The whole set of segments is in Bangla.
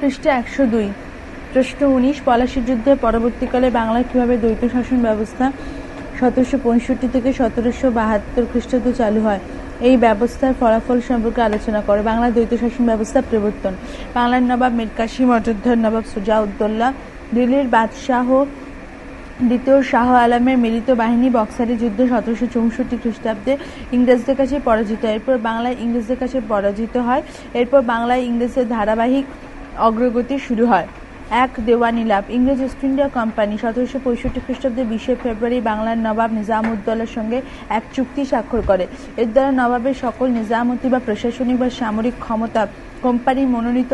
পৃষ্ঠা একশো দুই। প্রশ্ন উনিশ পলাশির যুদ্ধের পরবর্তীকালে বাংলায় কীভাবে দ্বৈত শাসন ব্যবস্থা সতেরোশো পঁয়ষট্টি থেকে সতেরোশো বাহাত্তর খ্রিস্টাব্দ চালু হয়? এই ব্যবস্থার ফলাফল সম্পর্কে আলোচনা করে। বাংলার দ্বৈত শাসন ব্যবস্থা প্রবর্তন। বাংলার নবাব মীর কাসিম, অযোধ্যার নবাব সুজাউদ্দৌলা, দিল্লির বাদশাহ দ্বিতীয় শাহ আলমের মিলিত বাহিনী বক্সারি যুদ্ধ সতেরোশো চৌষট্টি খ্রিস্টাব্দে ইংরেজদের কাছে পরাজিত এরপর বাংলায় ইংরেজদের কাছে পরাজিত হয়। এরপর বাংলায় ইংরেজদের ধারাবাহিক অগ্রগতি শুরু হয়। এক দেওয়ানি লাভ ইংরেজ ইস্ট ইন্ডিয়া কোম্পানি, সতেরোশো পঁয়ষট্টি খ্রিস্টাব্দে বিশে ফেব্রুয়ারি বাংলার নবাব নিজামউদ্দৌলার সঙ্গে এক চুক্তি স্বাক্ষর করে। এর দ্বারা নবাবের সকল নিজামতি বা প্রশাসনিক বা সামরিক ক্ষমতা কোম্পানি মনোনীত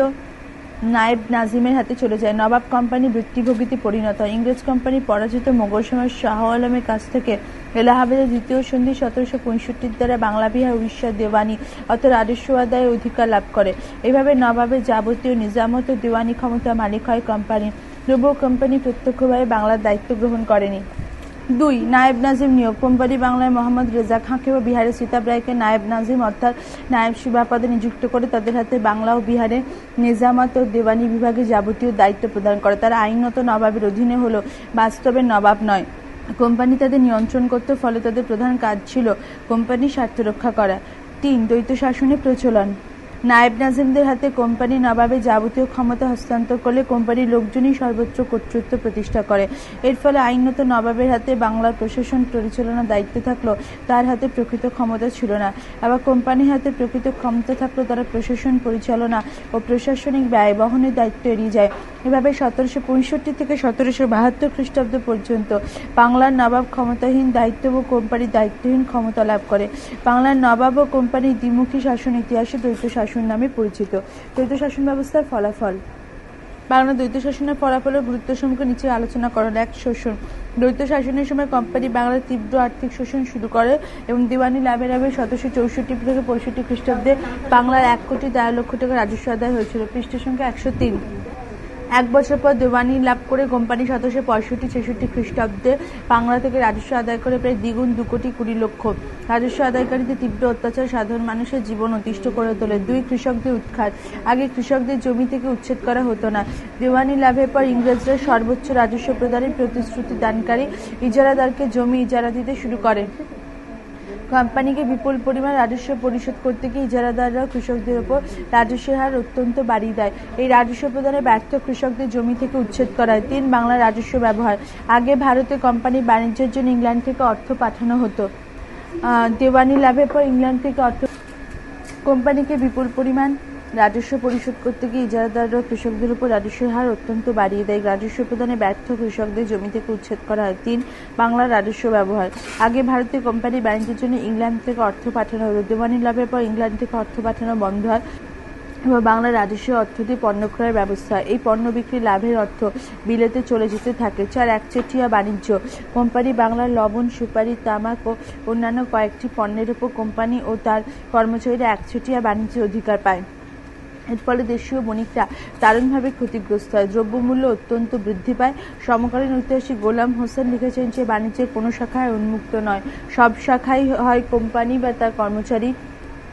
নায়েব নাজিমের হাতে চলে যায়। নবাব কোম্পানি বৃত্তিভোগীতে পরিণত। ইংরেজ কোম্পানি পরাজিত মোগল সময় শাহ আলমের কাছ থেকে এলাহাবাদের দ্বিতীয় সন্ধি সতেরোশো পঁয়ষট্টির দ্বারা বাংলা বিহার উড়িষ্যার দেওয়ানি অত রাজস্ব আদায়ের অধিকার লাভ করে। এভাবে নবাবের যাবতীয় নিজামত দেওয়ানি ক্ষমতা মালিক হয় কোম্পানি তবুও কোম্পানি প্রত্যক্ষভাবে বাংলার দায়িত্ব গ্রহণ করেনি। দুই, নায়েব নাজিম নিয়োগ। কোম্পানি বাংলায় মোহাম্মদ রেজা খাঁকে ও বিহারের সীতাব রায়কে নায়েব নাজিম, অর্থাৎ নায়েব সেবা পদে নিযুক্ত করে তাদের হাতে বাংলা ও বিহারে নিজামাত ও দেওয়ানি বিভাগে যাবতীয় দায়িত্ব প্রদান করে। তারা আইনত নবাবের অধীনে হলো বাস্তবে নবাব নয়। কোম্পানি তাদের নিয়ন্ত্রণ করতে ফলে তাদের প্রধান কাজ ছিল কোম্পানির স্বার্থ রক্ষা করা। তিন, দ্বৈত শাসনের প্রচলন। নায়েব নাজিমদের হাতে কোম্পানি নবাবে যাবতীয় ক্ষমতা হস্তান্তর করলে কোম্পানির লোকজনই সর্বোচ্চ কর্তৃত্ব প্রতিষ্ঠা করে। এর ফলে আইনত নবাবের হাতে বাংলার প্রশাসন পরিচালনার দায়িত্ব থাকলেও তার হাতে প্রকৃত ক্ষমতা ছিল না। আবার কোম্পানির হাতে প্রকৃত ক্ষমতা থাকলেও তারা প্রশাসন পরিচালনা ও প্রশাসনিক ব্যয় বহনের দায়িত্ব এড়িয়ে যায়। এভাবে সতেরোশো পঁয়ষট্টি থেকে সতেরোশো বাহাত্তর খ্রিস্টাব্দ পর্যন্ত বাংলার নবাব ক্ষমতাহীন দায়িত্ব ও কোম্পানির দায়িত্বহীন ক্ষমতা লাভ করে। বাংলার নবাব ও কোম্পানির দ্বিমুখী শাসন ইতিহাসে দ্বৈত শাসন নামে পরিচিত। দ্বৈত শাসন ব্যবস্থার ফলাফল। বাংলা দ্বৈত শাসনের ফলাফলের গুরুত্ব সম্পর্কে নিচে আলোচনা করার এক শোষণ। দ্বৈত শাসনের সময় কোম্পানি বাংলার তীব্র আর্থিক শোষণ শুরু করে এবং দিওয়ানি লাভের লাভে সতেরোশো চৌষট্টি থেকে পঁয়ষট্টি খ্রিস্টাব্দে বাংলার এক কোটি তেরো লক্ষ টাকা রাজস্ব আদায় হয়েছিল। পৃষ্ঠ সংখ্যা একশো তিন। এক বছর পর দেওয়ানি লাভ করে কোম্পানি সতেরোশো পঁয়ষট্টি, ছেষট্টি খ্রিস্টাব্দে বাংলা থেকে রাজস্ব আদায় করে প্রায় দ্বিগুণ দু কোটি কুড়ি লক্ষ। রাজস্ব আদায়কারীদের তীব্র অত্যাচার সাধারণ মানুষের জীবন অতিষ্ঠ করে তোলে। দুই কৃষকদের উৎখাত। আগে কৃষকদের জমি থেকে উচ্ছেদ করা হতো না। দেওয়ানি লাভের পর ইংরেজরা সর্বোচ্চ রাজস্ব প্রদানের প্রতিশ্রুতি দানকারী ইজারাদারকে জমি ইজারা দিতে শুরু করে। কোম্পানিকে বিপুল পরিমাণ রাজস্ব পরিশোধ করতে গিয়ে ইজারাদাররা কৃষকদের ওপর রাজস্বের হার অত্যন্ত বাড়িয়ে দেয়। এই রাজস্ব প্রদানে ব্যর্থ কৃষকদের জমি থেকে উচ্ছেদ করা তিন বাংলা রাজস্ব ব্যবহার। আগে ভারতে কোম্পানি বাণিজ্যের জন্য ইংল্যান্ড থেকে অর্থ পাঠানো হতো। দেওয়ানি লাভের পর ইংল্যান্ড থেকে অর্থ কোম্পানিকে বিপুল পরিমাণ রাজস্ব পরিশোধ করতে গিয়ে ইজারাদাররা কৃষকদের উপর রাজস্বের হার অত্যন্ত বাড়িয়ে দেয়। রাজস্ব প্রদানে ব্যর্থ কৃষকদের জমি থেকে উচ্ছেদ করা হয়। তিন, বাংলার রাজস্ব ব্যবহার। আগে ভারতীয় কোম্পানি বাণিজ্যের জন্য ইংল্যান্ড থেকে অর্থ পাঠানো দেওয়ানি লাভের পর ইংল্যান্ড থেকে অর্থ পাঠানো বন্ধ হয় এবং বাংলার রাজস্ব অর্থ দিয়ে পণ্য ক্রয়ের ব্যবস্থা এই পণ্য বিক্রি লাভের অর্থ বিলেতে চলে যেতে থাকে। চার, একচেটিয়া বাণিজ্য। কোম্পানি বাংলার লবণ, সুপারি, তামাক ও অন্যান্য কয়েকটি পণ্যের উপর কোম্পানি ও তার কর্মচারীরা একচেটিয়া বাণিজ্যের অধিকার পায়। এর ফলে দেশীয় বণিকরা দারুণভাবে ক্ষতিগ্রস্ত হয়। দ্রব্যমূল্য অত্যন্ত বৃদ্ধি পায়। সমকালীন ঐতিহাসিক গোলাম হোসেন লিখেছেন যে, বাণিজ্যের কোনো শাখায় উন্মুক্ত নয়। সব শাখাই হয় কোম্পানি বা তার কর্মচারী।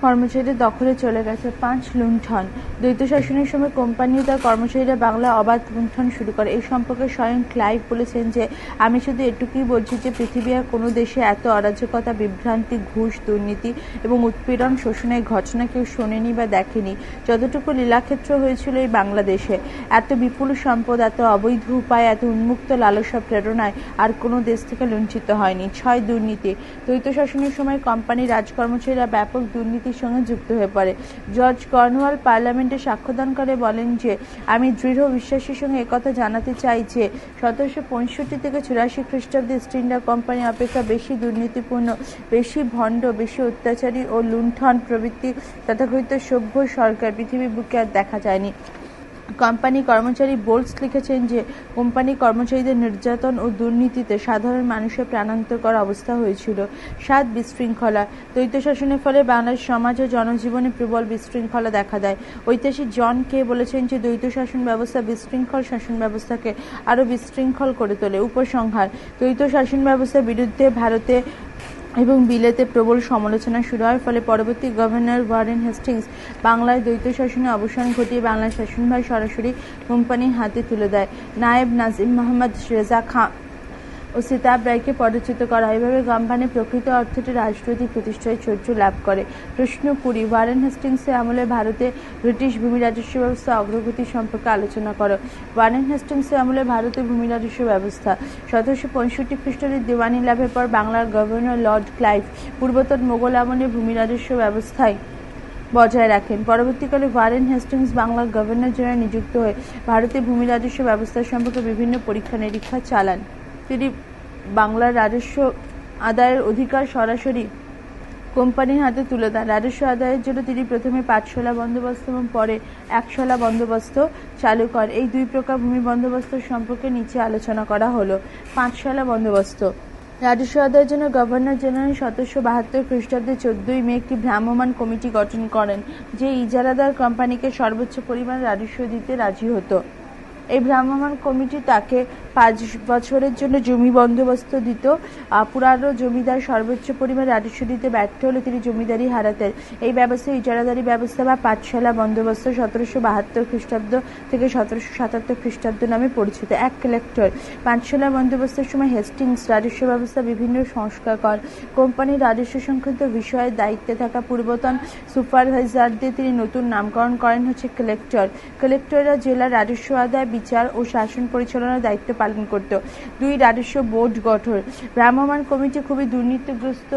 কর্মচারীদের দখলে চলে গেছে পাঁচ লুণ্ঠন। দ্বৈত শাসনের সময় কোম্পানি তার কর্মচারীরা বাংলা অবাধ লুণ্ঠন শুরু করে। এই সম্পর্কে স্বয়ং ক্লাইভ বলেছেন যে, আমি শুধু এটুকুই বলছি যে, পৃথিবী আর কোনো দেশে এত অরাজকতা, বিভ্রান্তি, ঘুষ, দুর্নীতি এবং উৎপীড়ন শোষণের ঘটনা কেউ শোনেনি বা দেখেনি। যতটুকু লীলাক্ষেত্র হয়েছিল এই বাংলাদেশে, এত বিপুল সম্পদ, এত অবৈধ উপায়, এত উন্মুক্ত লালসা প্রেরণায় আর কোনো দেশ থেকে লুণ্ঠিত হয়নি। ছয় দুর্নীতি। দ্বৈত শাসনের সময় কোম্পানি রাজকর্মচারীরা ব্যাপক দুর্নীতির সঙ্গে যুক্ত হয়ে পড়ে। জর্জ কর্নওয়াল পার্লামেন্টে সাক্ষ্যদান করে বলেন যে, আমি দৃঢ় বিশ্বাসের সঙ্গে একথা জানাতে চাই যে, সতেরোশো পঁয়ষট্টি থেকে চুরাশি খ্রিস্টাব্দে ইস্ট ইন্ডিয়া কোম্পানি অপেক্ষা বেশি দুর্নীতিপূর্ণ, বেশি ভণ্ড, বেশি অত্যাচারী ও লুণ্ঠন প্রভৃতি তথাকথিত সভ্য সরকার পৃথিবীর বুকে আর দেখা যায়নি। কোম্পানি কর্মচারী বোল্টস লিখেছেন যে, কোম্পানি কর্মচারীদের নির্যাতন ও দুর্নীতিতে সাধারণ মানুষের প্রাণান্তকর অবস্থা হয়েছিল। সাত বিশৃঙ্খলা। দ্বৈত শাসনের ফলে বাংলার সমাজ ও জনজীবনে প্রবল বিশৃঙ্খলা দেখা দেয়। ঐতিহাসিক জন কে বলেছেন যে, দ্বৈত শাসন ব্যবস্থা বিশৃঙ্খল শাসন ব্যবস্থাকে আরও বিশৃঙ্খল করে তোলে। উপসংহার, দ্বৈত শাসন ব্যবস্থার বিরুদ্ধে ভারতে এবং বিলেতে প্রবল সমালোচনা শুরু হওয়ার ফলে পরবর্তী গভর্নর ওয়ারেন হেস্টিংস বাংলায় দ্বৈত শাসনে অবসান ঘটিয়ে বাংলার শাসনভার সরাসরি কোম্পানির হাতে তুলে দেয়। নায়েব নাজিম মোহাম্মদ রেজা খাঁ ও সিতাব রায়কে পদচ্যুত করা হয়। এভাবে কোম্পানি প্রকৃত অর্থটি রাজনৈতিক প্রতিষ্ঠায় চরিত্র লাভ করে। প্রশ্ন কুড়ি, ওয়ারেন হেস্টিংসের আমলে ভারতে ব্রিটিশ ভূমি রাজস্ব ব্যবস্থা অগ্রগতি সম্পর্কে আলোচনা করো। ওয়ারেন হেস্টিংসের আমলে ভারতে ভূমি রাজস্ব ব্যবস্থা। সতেরোশো পঁয়ষট্টি খ্রিস্টাব্দে দেওয়ানি লাভের পর বাংলার গভর্নর লর্ড ক্লাইভ পূর্বতন মোগল আমলে ভূমি রাজস্ব ব্যবস্থায় বজায় রাখেন। পরবর্তীকালে ওয়ারেন হেস্টিংস বাংলার গভর্নর জেনারেল নিযুক্ত হয়ে ভারতের ভূমি রাজস্ব ব্যবস্থা সম্পর্কে বিভিন্ন পরীক্ষা নিরীক্ষা চালান। তিনি বাংলার রাজস্ব আদায়ের অধিকার সরাসরি কোম্পানির হাতে তুলে দেন। রাজস্ব আদায়ের জন্য তিনি প্রথমে পাঁচশোলা বন্দোবস্ত এবং পরে একশোলা বন্দোবস্ত চালু করেন। এই দুই প্রকার ভূমি বন্দোবস্ত সম্পর্কে নিচে আলোচনা করা হলো। পাঁচশালা বন্দোবস্ত। রাজস্ব আদায়ের জন্য গভর্নর জেনারেল সতেরোশো বাহাত্তর খ্রিস্টাব্দে চোদ্দই মে একটি ভ্রাম্যমাণ কমিটি গঠন করেন, যে ইজারাদার কোম্পানিকে সর্বোচ্চ পরিমাণ রাজস্ব দিতে রাজি হতো। এই ভ্রাম্যমাণ কমিটি তাকে পাঁচ বছরের জন্য জমি বন্দোবস্ত দিত। পুরানো জমিদার সর্বোচ্চ পরিমাণ রাজস্ব দিতে ব্যর্থ হলে তিনি জমিদারি হারাতেন। এই ব্যবস্থা, ইজারাদারি ব্যবস্থা বা পাঠশালা বন্দোবস্ত সতেরোশো বাহাত্তর খ্রিস্টাব্দ থেকে সতেরোশো সাতাত্তর খ্রিস্টাব্দ নামে পরিচিত। এক কালেক্টর পাঠশালা বন্দোবস্তের সময় হেস্টিংস, রাজস্ব ব্যবস্থা, বিভিন্ন সংস্কার কর কোম্পানির রাজস্ব সংক্রান্ত বিষয়ে দায়িত্বে থাকা পূর্বতন সুপারভাইজারদের তিনি নতুন নামকরণ করেন হচ্ছে কালেক্টর কালেক্টররা জেলার রাজস্ব আদায় বিচার ও শাসন পরিচালনার দায়িত্ব পালন করত। দুই রাজস্ব বোর্ড গঠন। ভ্রাম্যমাণ কমিটি খুবই দুর্নীতিগ্রস্ত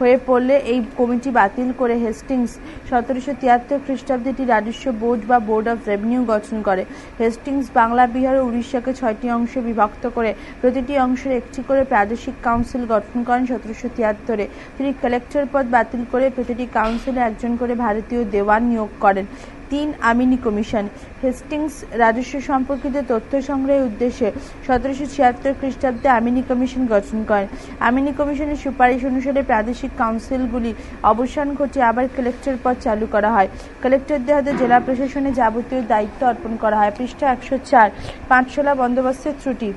হয়ে পড়লে এই কমিটি বাতিল করে হেস্টিংস সতেরোশো তিয়াত্তর খ্রিস্টাব্দে একটি রাজস্ব বোর্ড বা বোর্ড অফ রেভিনিউ গঠন করে। হেস্টিংস বাংলা, বিহার ও উড়িষ্যাকে ছয়টি অংশে বিভক্ত করে। প্রতিটি অংশের একটি করে প্রাদেশিক কাউন্সিল গঠন করেন সতেরোশো তিয়াত্তরে। তিনি কালেক্টর পদ বাতিল করে প্রতিটি কাউন্সিলে একজন করে ভারতীয় দেওয়ান নিয়োগ করেন। তিন আমিনি কমিশন। হেস্টিংস রাজস্ব সম্পর্কিত তথ্য সংগ্রহের উদ্দেশ্যে সতেরোশো ছিয়াত্তর খ্রিস্টাব্দে আমিনি কমিশন গঠন করেন। আমিনি কমিশনের সুপারিশ অনুসারে প্রাদেশিক কাউন্সিলগুলি অবসান ঘটিয়ে আবার কালেক্টর পদ চালু করা হয়। কালেক্টরদের হাতে জেলা প্রশাসনে যাবতীয় দায়িত্ব অর্পণ করা হয়। পৃষ্ঠা একশো চার পাঁচশোলা বন্দোবস্তের ত্রুটি।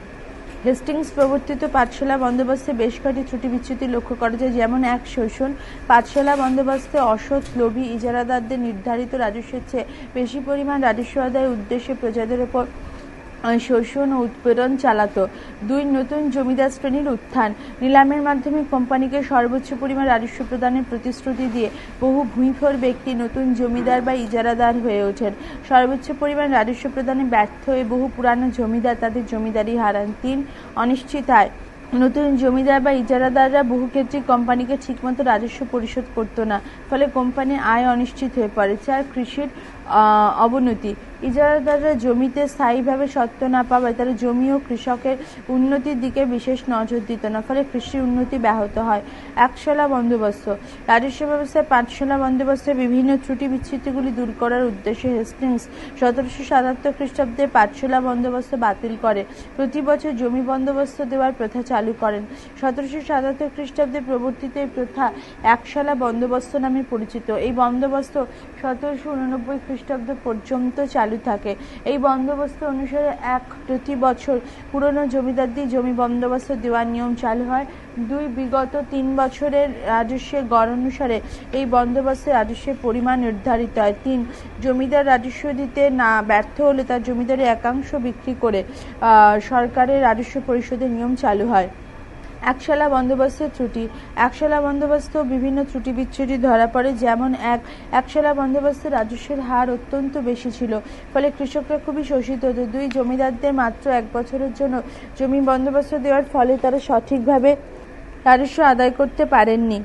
হেস্টিংস প্রবর্তিত পাঠশালা বন্দোবস্তে বেশ কয়েকটি ত্রুটি বিচ্যুতি লক্ষ্য করা যায়, যেমন এক শোষণ পাঠশালা বন্দোবস্তে অসৎ লোভী ইজারাদারদের নির্ধারিত রাজস্বের চেয়ে বেশি পরিমাণ রাজস্ব আদায়ের উদ্দেশ্যে প্রজাদের ওপর শোষণ ও উৎপীড়ন চালাতো। দুই নতুন জমিদার শ্রেণির উত্থান। নিলামের মাধ্যমে কোম্পানিকে সর্বোচ্চ পরিমাণ রাজস্ব প্রদানের প্রতিশ্রুতি দিয়ে বহু ভূঁইফর ব্যক্তি নতুন জমিদার বা ইজারাদার হয়ে ওঠেন। সর্বোচ্চ পরিমাণ রাজস্ব প্রদানে ব্যর্থ হয়ে বহু পুরানো জমিদার তাদের জমিদারি হারান তিন অনিশ্চিত আয়। নতুন জমিদার বা ইজারাদাররা বহু ক্ষেত্রে কোম্পানিকে ঠিকমতো রাজস্ব পরিশোধ করতো না, ফলে কোম্পানির আয় অনিশ্চিত হয়ে পড়ে চার কৃষির অবনতি। ইজারাদাররা জমিতে স্থায়ীভাবে সত্ত্ব না পাওয়ায় তারা জমি ও কৃষকের উন্নতির দিকে বিশেষ নজর দিত না, ফলে কৃষির উন্নতি ব্যাহত হয়। একশলা বন্দোবস্ত। রাজস্ব ব্যবস্থায় পাঁচশলা বন্দোবস্তের বিভিন্ন ত্রুটি বিচ্ছুতিগুলি দূর করার উদ্দেশ্যে হেস্টিংস সতেরোশো সাতাত্তর খ্রিস্টাব্দে পাঁচশলা বন্দোবস্ত বাতিল করে। প্রতি বছর জমি বন্দোবস্ত দেওয়ার প্রথা চালু করেন। সতেরোশো সাতাত্তর খ্রিস্টাব্দে প্রবর্তিত এই প্রথা একশলা বন্দোবস্ত নামে পরিচিত। এই বন্দোবস্ত সতেরোশো উননব্বই খ্রিস্টাব্দ পর্যন্ত চালু থাকে। এই বন্দোবস্ত অনুসারে এক প্রতি বছর পুরনো জমিদারদের জমি বন্দোবস্ত দেওয়ার নিয়ম চালু হয়। দুই বিগত তিন বছরের রাজস্বের গড় অনুসারে এই বন্দোবস্তে রাজস্বের পরিমাণ নির্ধারিত হয়। তিন, জমিদার রাজস্ব দিতে না ব্যর্থ হলে তার জমিদারের একাংশ বিক্রি করে সরকারের রাজস্ব পরিশোধের নিয়ম চালু হয়। একশালা বন্দোবস্তের ত্রুটি। একশালা বন্দোবস্ত বিভিন্ন ত্রুটি বিচ্ছুটি ধরা পড়ে, যেমন এক, একশালা বন্দোবস্তের রাজস্বের হার অত্যন্ত বেশি ছিল, ফলে কৃষকরা খুবই শোষিত হতো। দুই জমিদারদের মাত্র এক বছরের জন্য জমি বন্দোবস্ত দেওয়ার ফলে তারা সঠিকভাবে রাজস্ব আদায় করতে পারেননি।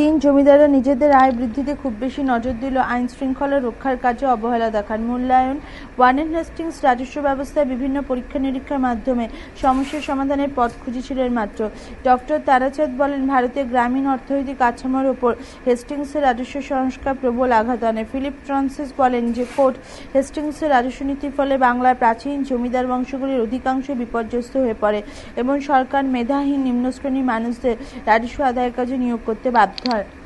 তিন জমিদাররা নিজেদের আয় বৃদ্ধিতে খুব বেশি নজর দিল আইন শৃঙ্খলা রক্ষার কাজে অবহেলা দেখান মূল্যায়ন ওয়ারেন হেস্টিংস রাজস্ব ব্যবস্থায় বিভিন্ন পরীক্ষা নিরীক্ষার মাধ্যমে সমস্যার সমাধানের পথ খুঁজেছিলেন মাত্র। ডক্টর তারাচাঁদ বলেন, ভারতের গ্রামীণ অর্থনৈতিক কাঠামোর ওপর হেস্টিংসের রাজস্ব সংস্কার প্রবল আঘাত আনে। ফিলিপ ফ্রান্সিস বলেন যে কোর্ট হেস্টিংসের রাজস্ব নীতির ফলে বাংলার প্রাচীন জমিদার বংশগুলির অধিকাংশ বিপর্যস্ত হয়ে পড়ে এবং সরকার মেধাহীন নিম্ন শ্রেণির মানুষদের রাজস্ব আদায়ের কাজে নিয়োগ করতে বাধ্য হয় আহ,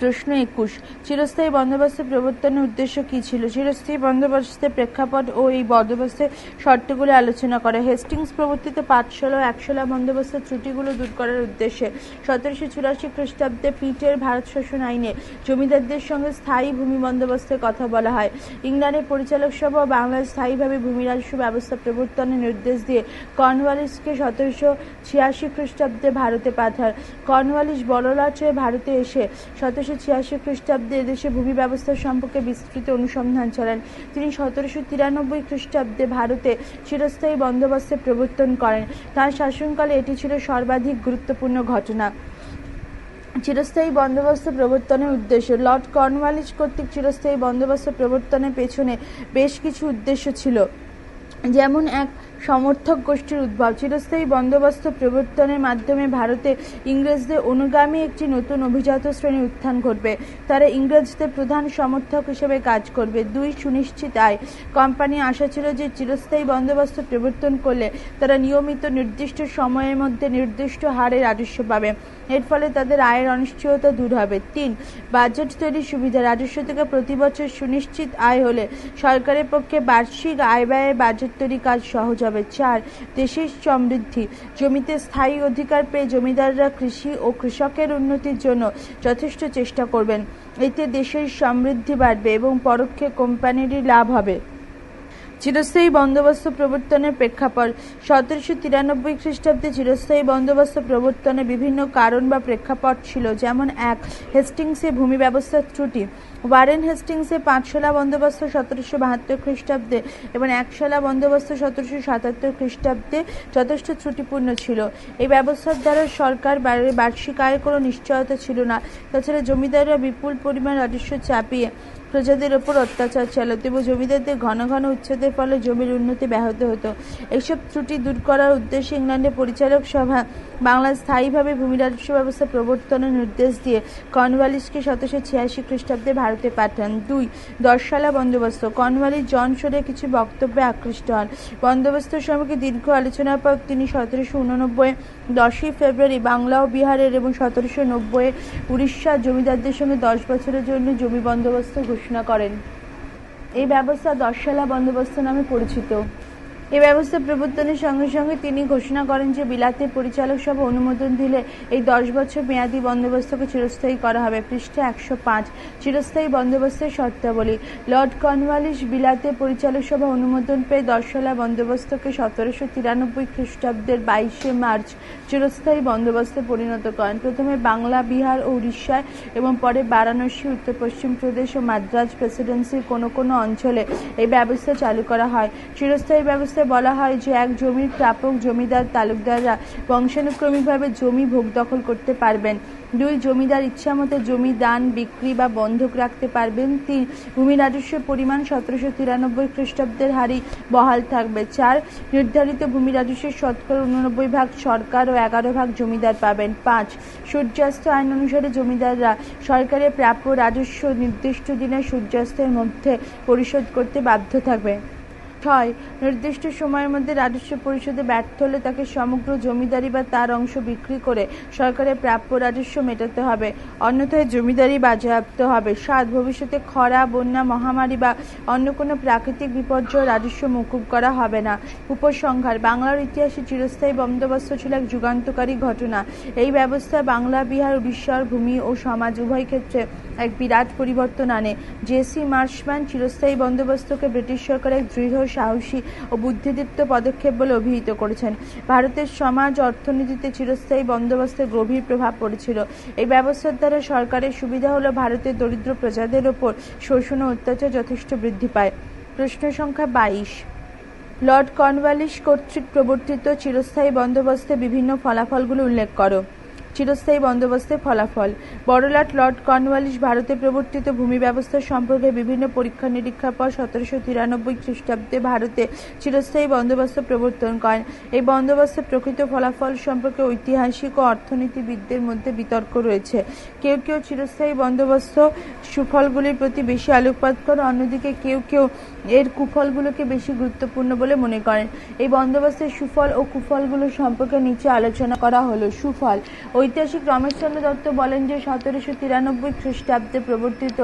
প্রশ্ন একুশ। চিরস্থায়ী বন্দোবস্তের প্রবর্তনের উদ্দেশ্য কি ছিল? চিরস্থায়ী বন্দোবস্তের প্রেক্ষাপট ও এই বন্দোবস্তের শর্তগুলি আলোচনা করে। হেস্টিংস প্রবর্তিত পাঠশালা ও একশালা বন্দোবস্তের ত্রুটিগুলো দূর করার উদ্দেশ্যে সতেরোশো চুরাশি খ্রিস্টাব্দে পিটের ভারত শাসন আইনে জমিদারদের সঙ্গে স্থায়ী ভূমি বন্দোবস্তের কথা বলা হয়। ইংল্যান্ডের পরিচালক ও বাংলায় স্থায়ীভাবে ভূমি রাজস্ব ব্যবস্থা প্রবর্তনের নির্দেশ দিয়ে কর্নওয়ালিসকে সতেরোশো ছিয়াশি খ্রিস্টাব্দে ভারতে পাঠান কর্নওয়ালিস বড়লাট ভারতে এসে সতেরোশো ছিয়াশি খ্রিস্টাব্দে এদেশে ভূমি ব্যবস্থা সম্পর্কে বিস্তৃত অনুসন্ধান চালান। তিনি সতেরোশো তিরানব্বই খ্রিস্টাব্দে ভারতে চিরস্থায়ী বন্দোবস্তে প্রবর্তন করেন। তার শাসনকালে এটি ছিল সর্বাধিক গুরুত্বপূর্ণ ঘটনা। চিরস্থায়ী বন্দোবস্ত প্রবর্তনের উদ্দেশ্য। লর্ড কর্নওয়ালিস কর্তৃক চিরস্থায়ী বন্দোবস্ত প্রবর্তনের পেছনে বেশ কিছু উদ্দেশ্য ছিল। যেমন এক সমর্থক গোষ্ঠীর উদ্ভব। চিরস্থায়ী বন্দোবস্ত প্রবর্তনের মাধ্যমে ভারতে ইংরেজদের অনুগামী একটি নতুন অভিজাত শ্রেণির উত্থান ঘটবে। তারা ইংরেজদের প্রধান সমর্থক হিসেবে কাজ করবে। দুই সুনিশ্চিত আয়। কোম্পানি আশা ছিল যে চিরস্থায়ী বন্দোবস্ত প্রবর্তন করলে তারা নিয়মিত নির্দিষ্ট সময়ের মধ্যে নির্দিষ্ট হারে রাজস্ব পাবে। এর ফলে তাদের আয়ের অনিশ্চয়তা দূর হবে। তিন, বাজেট তৈরির সুবিধা। রাজস্ব থেকে প্রতি বছর সুনিশ্চিত আয় হলে সরকারের পক্ষে বার্ষিক আয় ব্যয়ের বাজেট তৈরি কাজ সহজ হবে। চার, দেশের সমৃদ্ধি। জমিতে স্থায়ী অধিকার পেয়ে জমিদাররা কৃষি ও কৃষকের উন্নতির জন্য যথেষ্ট চেষ্টা করবেন। এতে দেশের সমৃদ্ধি বাড়বে এবং পরোক্ষে কোম্পানিরই লাভ হবে। চিরস্থায়ী বন্দোবস্ত প্রবর্তনের প্রেক্ষাপট। সতেরোশো তিরানব্বই খ্রিস্টাব্দে চিরস্থায়ী বন্দোবস্ত প্রবর্তনে বিভিন্ন কারণ বা প্রেক্ষাপট ছিল, যেমন এক, হেস্টিংসে ভূমি ব্যবস্থার ত্রুটি, ওয়ারেন হেস্টিংসে পাঁচশোলা বন্দোবস্ত সতেরোশো বাহাত্তর খ্রিস্টাব্দে এবং একশালা বন্দোবস্ত সতেরোশো সাতাত্তর খ্রিস্টাব্দে যথেষ্ট ত্রুটিপূর্ণ ছিল। এই ব্যবস্থার দ্বারা সরকার বার্ষিক আয়ের কোনো নিশ্চয়তা ছিল না। তাছাড়া জমিদাররা বিপুল পরিমাণ রাজস্ব চাপিয়ে প্রজাদের ওপর অত্যাচার চালাতো এবং জমিদারদের ঘন ঘন উচ্ছেদের ফলে জমির উন্নতি ব্যাহত হতো। এইসব ত্রুটি দূর করার উদ্দেশ্যে ইংল্যান্ডের পরিচালক সভা বাংলার স্থায়ীভাবে ভূমি রাজস্ব ব্যবস্থা প্রবর্তনের নির্দেশ দিয়ে কর্নওয়ালিসকে সতেরোশো ছিয়াশি খ্রিস্টাব্দে ভারতে পাঠান। দুই দশসালা বন্দোবস্ত। কর্নওয়ালিস জন সরে কিছু বক্তব্যে আকৃষ্ট হন। বন্দোবস্ত সম্পর্কে দীর্ঘ আলোচনার পর তিনি সতেরোশো উননব্বই দশই ফেব্রুয়ারি বাংলা ও বিহারের এবং সতেরোশো নব্বই উড়িষ্যার জমিদারদের সঙ্গে দশ বছরের জন্য জমি বন্দোবস্ত ঘোষণা করেন। এই ব্যবস্থা দশশালা বন্দোবস্ত নামে পরিচিত। এই ব্যবস্থা প্রবর্তনের সঙ্গে সঙ্গে তিনি ঘোষণা করেন যে বিলাতে পরিচালক সভা অনুমোদন দিলে এই দশ বছর মেয়াদী বন্দোবস্তকে চিরস্থায়ী করা হবে। পৃষ্ঠা একশো পাঁচ। চিরস্থায়ী বন্দোবস্তের শর্তাবলী। লর্ড কর্নওয়ালিস বিলাতে পরিচালক সভা অনুমোদন পেয়ে দশসালা বন্দোবস্তকে সতেরোশো তিরানব্বই খ্রিস্টাব্দের বাইশে মার্চ চিরস্থায়ী বন্দোবস্তে পরিণত করেন। প্রথমে বাংলা, বিহার ও উড়িষ্যায় এবং পরে বারাণসী, উত্তর পশ্চিম প্রদেশ ও মাদ্রাজ প্রেসিডেন্সির কোনো কোনো অঞ্চলে এই ব্যবস্থা চালু করা হয়। চিরস্থায়ী ব্যবস্থায় বলা হয় যে এক জমির প্রাপক জমিদার তালুকদাররা বংশানুক্রমিকভাবে জমি ভোগ দখল করতে পারবেন। দুই জমিদার ইচ্ছামতো জমি দান, বিক্রি বা বন্ধক রাখতে পারবেন। তিন, ভূমি রাজস্বের পরিমাণ সতেরোশো তিরানব্বই খ্রিস্টাব্দের হারই বহাল থাকবে। চার, নির্ধারিত ভূমি রাজস্বের শতকরা উননব্বই ভাগ সরকার ও এগারো ভাগ জমিদার পাবেন। পাঁচ, সূর্যাস্ত আইন অনুসারে জমিদাররা সরকারের প্রাপ্য রাজস্ব নির্দিষ্ট দিনে সূর্যাস্তের মধ্যে পরিশোধ করতে বাধ্য থাকবে। ছয় নির্দিষ্ট সময়ের মধ্যে রাজস্ব পরিশোধে ব্যর্থ হলে তাকে সমগ্র জমিদারি বা তার অংশ বিক্রি করে সরকারের প্রাপ্য রাজস্ব মেটাতে হবে। অন্যথায় জমিদারি বাজেয়াপ্ত হবে। সাত, ভবিষ্যতে খরা, বন্যা, মহামারী বা অন্য কোনো প্রাকৃতিক বিপর্যয় রাজস্ব মকুব করা হবে না। উপসংহার, বাংলার ইতিহাসে চিরস্থায়ী বন্দোবস্ত ছিল এক যুগান্তকারী ঘটনা। এই ব্যবস্থা বাংলা, বিহার, উড়িষ্যার ভূমি ও সমাজ উভয় ক্ষেত্রে এক বিরাট পরিবর্তন আনে। জেসি মার্শম্যান চিরস্থায়ী বন্দোবস্তকে ব্রিটিশ সরকার এক দৃঢ় সাহসী ও বুদ্ধিদীপ্ত পদক্ষেপ বলে অভিহিত করেছেন। ভারতের সমাজ, অর্থনীতিতে চিরস্থায়ী বন্দোবস্তের গভীর প্রভাব পড়েছিল। এই ব্যবস্থার দ্বারা সরকারের সুবিধা হলো ভারতের দরিদ্র প্রজাদের ওপর শোষণ ও অত্যাচার যথেষ্ট বৃদ্ধি পায়। প্রশ্ন সংখ্যা বাইশ। লর্ড কর্নওয়ালিস কর্তৃক প্রবর্তিত চিরস্থায়ী বন্দোবস্তে বিভিন্ন ফলাফলগুলো উল্লেখ করো। চিরস্থায়ী বন্দোবস্তের ফলাফল। বড়লাট লর্ড কর্নওয়ালিস ভারতে প্রবর্তিত ভূমি ব্যবস্থা সম্পর্কে বিভিন্ন পরীক্ষা নিরীক্ষার পর সতেরোশো তিরানব্বই খ্রিস্টাব্দে ভারতে চিরস্থায়ী বন্দোবস্ত প্রবর্তন করেন। এই বন্দোবস্তের প্রকৃত ফলাফল সম্পর্কে ঐতিহাসিক ও অর্থনীতিবিদদের মধ্যে বিতর্ক রয়েছে। কেউ কেউ চিরস্থায়ী বন্দোবস্ত সুফলগুলির প্রতি বেশি আলোকপাত করে অন্যদিকে কেউ কেউ এর কুফলগুলোকে বেশি গুরুত্বপূর্ণ বলে মনে করেন। এই বন্দোবস্তের সুফল ও কুফলগুলো সম্পর্কে নিচে আলোচনা করা হলো, সুফল। ওই ঐতিহাসিক রমেশচন্দ্র দত্ত বলেন যে সতেরোশো তিরানব্বই খ্রিস্টাব্দে প্রবর্তিত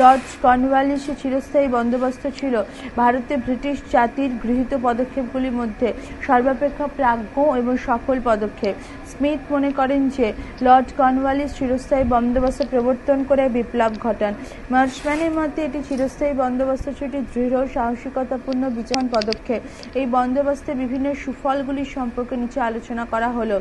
লর্ড কর্নওয়ালিস চিরস্থায়ী বন্দোবস্ত ছিল ভারতে ব্রিটিশ জাতির গৃহীত পদক্ষেপগুলির মধ্যে সর্বাপেক্ষা প্রাজ্ঞ এবং সফল পদক্ষেপ। স্মিথ মনে করেন যে লর্ড কর্নওয়ালিস চিরস্থায়ী বন্দোবস্ত প্রবর্তন করে বিপ্লব ঘটান। মার্চম্যানের মতে, এটি চিরস্থায়ী বন্দোবস্ত একটি দৃঢ়, সাহসিকতাপূর্ণ বিচরণ পদক্ষেপ। এই বন্দোবস্তে বিভিন্ন সুফলগুলি সম্পর্কে নিচে আলোচনা করা হলো।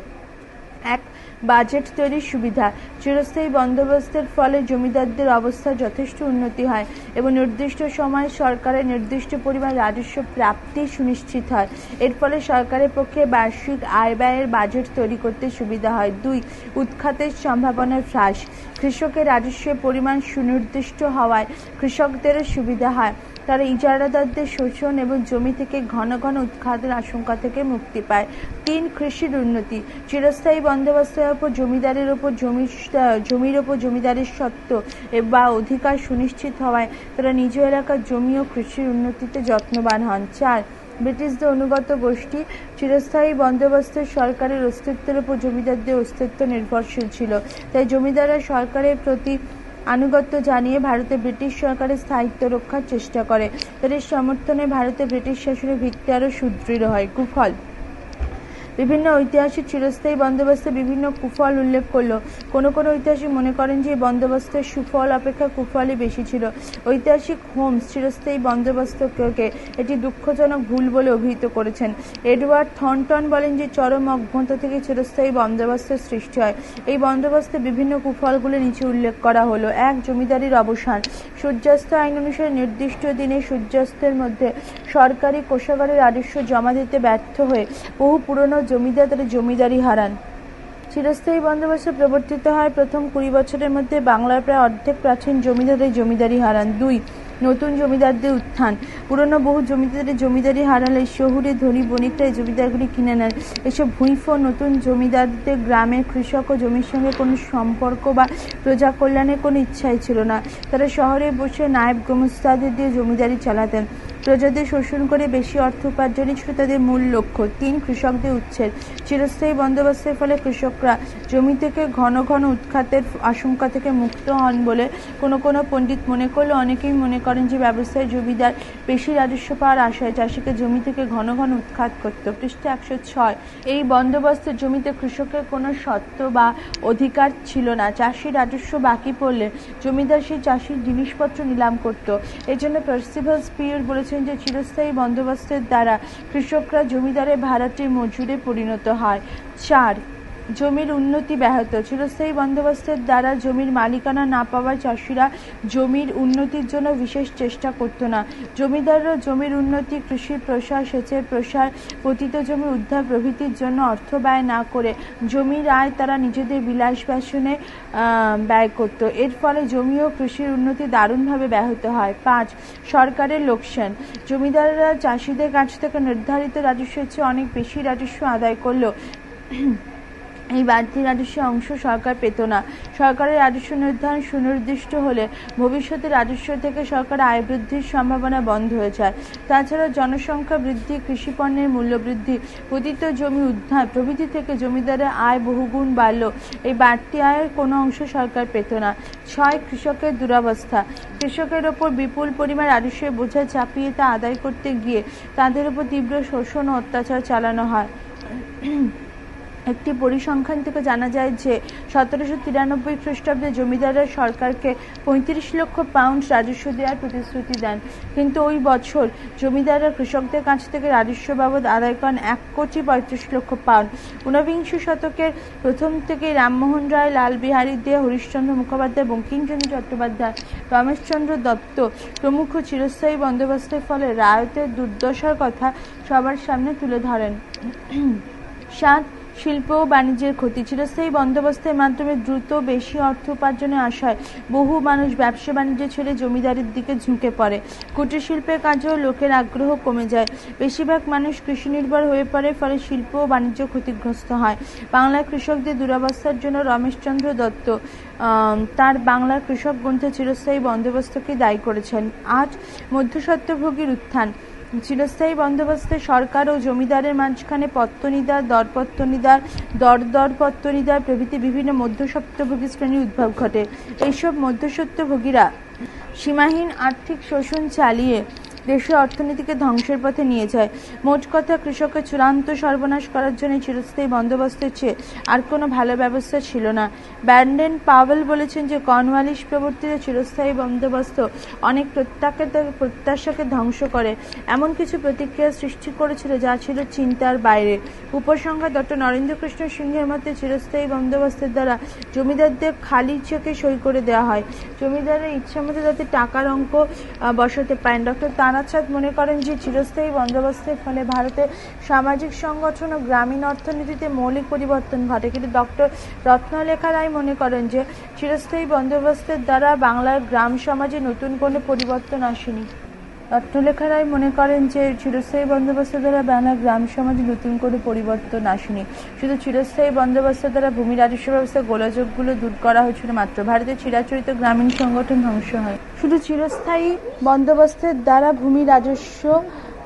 এক বাজেট তৈরির সুবিধা। চিরস্থায়ী বন্দোবস্তের ফলে জমিদারদের অবস্থা যথেষ্ট উন্নতি হয় এবং নির্দিষ্ট সময়ে সরকারের নির্দিষ্ট পরিমাণ রাজস্ব প্রাপ্তি সুনিশ্চিত হয়। এর ফলে সরকারের পক্ষে বার্ষিক আয় ব্যয়ের বাজেট তৈরি করতে সুবিধা হয়। দুই, উৎখাতের সম্ভাবনা হ্রাস। কৃষকের রাজস্বের পরিমাণ সুনির্দিষ্ট হওয়ায় কৃষকদেরও সুবিধা হয়। তারা ইজারাদারদের শোষণ এবং জমি থেকে ঘন ঘন উৎখাতের আশঙ্কা থেকে মুক্তি পায়। তিন কৃষির উন্নতি। চিরস্থায়ী বন্দোবস্তের ওপর জমিদারের ওপর জমি জমির ওপর জমিদারের সত্ত্ব বা অধিকার সুনিশ্চিত হওয়ায় তারা নিজ এলাকার জমি ও কৃষির উন্নতিতে যত্নবান হন। চার, ব্রিটিশদের অনুগত গোষ্ঠী চিরস্থায়ী বন্দোবস্তের সরকারের অস্তিত্বের উপর জমিদারদের অস্তিত্ব নির্ভরশীল ছিল। তাই জমিদাররা সরকারের প্রতি আনুগত্য জানিয়ে ভারতে ব্রিটিশ সরকারের স্থায়িত্ব রক্ষার চেষ্টা করে। তাদের সমর্থনে ভারতে ব্রিটিশ শাসনের ভিত্তি আরও সুদৃঢ় হয়। কুফল বিভিন্ন ঐতিহাসিক চিরস্থায়ী বন্দোবস্তে বিভিন্ন কুফল উল্লেখ করল। কোনো কোনো ঐতিহাসিক মনে করেন যে বন্দোবস্তের সুফল, অপেক্ষা কুফলই বেশি ছিল। ঐতিহাসিক হোমস চিরস্থায়ী বন্দোবস্তকে এটি দুঃখজনক ভুল বলে অভিহিত করেছেন। এডওয়ার্ড থনটন বলেন যে, চরম অজ্ঞতা থেকে চিরস্থায়ী বন্দোবস্তের সৃষ্টি হয়। এই বন্দোবস্তে বিভিন্ন কুফলগুলি নিচে উল্লেখ করা হলো। এক, জমিদারির অবসান। সূর্যাস্ত আইন অনুসারে নির্দিষ্ট দিনে সূর্যাস্তের মধ্যে সরকারি কোষাগারের রাজস্ব জমা দিতে ব্যর্থ হয়ে বহু পুরনো জমিদার তাদের জমিদারি হারান। চিরস্থায়ী বন্দোবস্ত প্রবর্তিত হয় প্রথম কুড়ি বছরের মধ্যে বাংলার প্রায় অর্ধেক প্রাচীন জমিদারের জমিদারি হারান। দুই, নতুন জমিদারদের উত্থান। পুরনো বহু জমিদারের জমিদারি হারালে শহুরে, ধনী, বণিকরা এই জমিদারগুলি কিনে নেন। এসব ভূঁইফ নতুন জমিদারদের গ্রামের কৃষক ও জমির সঙ্গে কোনো সম্পর্ক বা প্রজা কল্যাণের কোনো ইচ্ছাই ছিল না। তারা শহরে বসে নায়েব গোমস্তাদের দিয়ে জমিদারি চালাতেন। প্রজাদের শোষণ করে বেশি অর্থ উপার্জনই ছিল তাদের মূল লক্ষ্য। তিন কৃষকদের উচ্ছেদ। চিরস্থায়ী বন্দোবস্তের ফলে কৃষকরা জমি থেকে ঘন ঘন উৎখাতের আশঙ্কা থেকে মুক্ত হন বলে কোনো কোনো পণ্ডিত মনে করলে। অনেকেই মনে করেন যে ব্যবসায় জমিদার বেশি রাজস্ব পাওয়ার আশায় চাষিকে জমি থেকে ঘন ঘন উৎখাত করত। পৃষ্ঠে একশো ছয়। এই বন্দোবস্তের জমিতে কৃষকের কোনো সত্ত্ব বা অধিকার ছিল না। চাষির রাজস্ব বাকি পড়লে জমিদার সেই চাষির জিনিসপত্র নিলাম করত। এই জন্য পার্সিভাল স্পিয়র বলেছেন যে চিরস্থায়ী বন্দোবস্তের দ্বারা কৃষকরা জমিদারের ভাড়াটে মজুরে পরিণত হয়। চার জমির উন্নতি ব্যাহত চিরস্থায়ী বন্দোবস্তের দ্বারা জমির মালিকানা না পাওয়ায় চাষিরা জমির উন্নতির জন্য বিশেষ চেষ্টা করত না। জমিদাররা জমির উন্নতি কৃষির প্রসার, সেচের প্রসার, পতিত জমি উদ্ধার প্রভৃতির জন্য অর্থ ব্যয় না করে জমির আয় তারা নিজেদের বিলাস ব্যাসনে ব্যয় করত। এর ফলে জমি ও কৃষির উন্নতি দারুণভাবে ব্যাহত হয়। পাঁচ, সরকারের লোকসান। জমিদাররা চাষিদের কাছ থেকে নির্ধারিত রাজস্বের চেয়ে অনেক বেশি রাজস্ব আদায় করল। এই বাড়তি রাজস্বের অংশ সরকার পেত না। সরকারের রাজস্ব নির্ধারণ সুনির্দিষ্ট হলে ভবিষ্যতে রাজস্ব থেকে সরকার আয় বৃদ্ধির সম্ভাবনা বন্ধ হয়ে যায়। তাছাড়া জনসংখ্যা বৃদ্ধি কৃষি পণ্যের মূল্য বৃদ্ধি পতিত জমি উদ্ধার, প্রভৃতি থেকে জমিদারের আয় বহুগুণ বাড়ল এই বাড়তি আয়ের কোনো অংশ সরকার পেত না। ছয় কৃষকের দুরবস্থা। কৃষকের ওপর বিপুল পরিমাণ রাজস্বের বোঝা চাপিয়ে তা আদায় করতে গিয়ে তাদের উপর তীব্র শোষণ ও অত্যাচার চালানো হয়। একটি পরিসংখ্যান থেকে জানা যায় যে, সতেরোশো তিরানব্বই খ্রিস্টাব্দে জমিদাররা সরকারকে পঁয়ত্রিশ লক্ষ পাউন্ড রাজস্ব দেওয়ার প্রতিশ্রুতি দেন। কিন্তু ওই বছর জমিদাররা কৃষকদের কাছ থেকে রাজস্ব বাবদ আদায় করেন এক কোটি পঁয়ত্রিশ লক্ষ পাউন্ড। ঊনবিংশ শতকের প্রথম থেকে রামমোহন রায়, লাল বিহারী দে, হরিশ্চন্দ্র মুখোপাধ্যায়, বঙ্কিমচন্দ্র চট্টোপাধ্যায়, রমেশচন্দ্র দত্ত প্রমুখ চিরস্থায়ী বন্দোবস্তের ফলে রায়তের দুর্দশার কথা সবার সামনে তুলে ধরেন। সাত শিল্প ও বাণিজ্যের ক্ষতি। চিরস্থায়ী বন্দোবস্তের মাধ্যমে দ্রুত বেশি অর্থ উপার্জনের আশায় বহু মানুষ ব্যবসা বাণিজ্য ছেড়ে জমিদারির দিকে ঝুঁকে পড়ে। কুটির শিল্পের কাজেও লোকের আগ্রহ কমে যায়। বেশিরভাগ মানুষ কৃষি নির্ভর হয়ে পড়ে, ফলে শিল্প ও বাণিজ্য ক্ষতিগ্রস্ত হয়। বাংলার কৃষকদের দুরবস্থার জন্য রমেশচন্দ্র দত্ত তার বাংলার কৃষক গ্রন্থে চিরস্থায়ী বন্দোবস্তকে দায়ী করেছেন। আজ মধ্যসত্ত্বভোগীর উত্থান। চিরস্থায়ী বন্দোবস্তে সরকার ও জমিদারের মাঝখানে পত্তনিদার, দরপত্তনিদার দরদরপত্তনিদার প্রভৃতি বিভিন্ন মধ্যস্বত্বভোগী শ্রেণির উদ্ভব ঘটে। এইসব মধ্যস্বত্বভোগীরা সীমাহীন আর্থিক শোষণ চালিয়ে দেশের অর্থনীতিকে ধ্বংসের পথে নিয়ে যায়। মোট কথা, কৃষকের চূড়ান্ত সর্বনাশ করার জন্য চিরস্থায়ী বন্দোবস্তের চেয়ে আর কোনো ভালো ব্যবস্থা ছিল না। ব্যান্ডেন পাওয়েল বলেছেন যে কর্নওয়ালিস প্রবর্তিত চিরস্থায়ী বন্দোবস্ত অনেক প্রত্যাকে প্রত্যাশাকে ধ্বংস করে। এমন কিছু প্রতিক্রিয়া সৃষ্টি করেছিল যা ছিল চিন্তার বাইরে। উপসংখ্যা ডক্টর নরেন্দ্র কৃষ্ণ সিংহের মতে, চিরস্থায়ী বন্দোবস্তের দ্বারা জমিদারদের খালি চেকে সই করে দেওয়া হয়। জমিদারের ইচ্ছা মতো যাতে টাকার অঙ্ক বসাতে পারেন। ডক্টর তানাচাঁদ মনে করেন যে চিরস্থায়ী বন্দোবস্তের ফলে ভারতের সামাজিক সংগঠন ও গ্রামীণ অর্থনীতিতে মৌলিক পরিবর্তন ঘটে। কিন্তু ডক্টর রত্নলেখা রায় মনে করেন যে চিরস্থায়ী বন্দোবস্তের দ্বারা বাংলার গ্রাম সমাজে নতুন কোনো পরিবর্তন আসেনি। রত্নলেখা রায় মনে করেন যে চিরস্থায়ী বন্দোবস্ত দ্বারা বাংলা গ্রাম সমাজে নতুন করে পরিবর্তন আসেনি। শুধু চিরস্থায়ী বন্দোবস্ত দ্বারা ভূমি রাজস্ব ব্যবস্থা গোলাযোগগুলো দূর করা হয়েছিল মাত্র। ভারতের চিরাচরিত গ্রামীণ সংগঠন ধ্বংস হয়। শুধু চিরস্থায়ী বন্দোবস্তের দ্বারা ভূমি রাজস্ব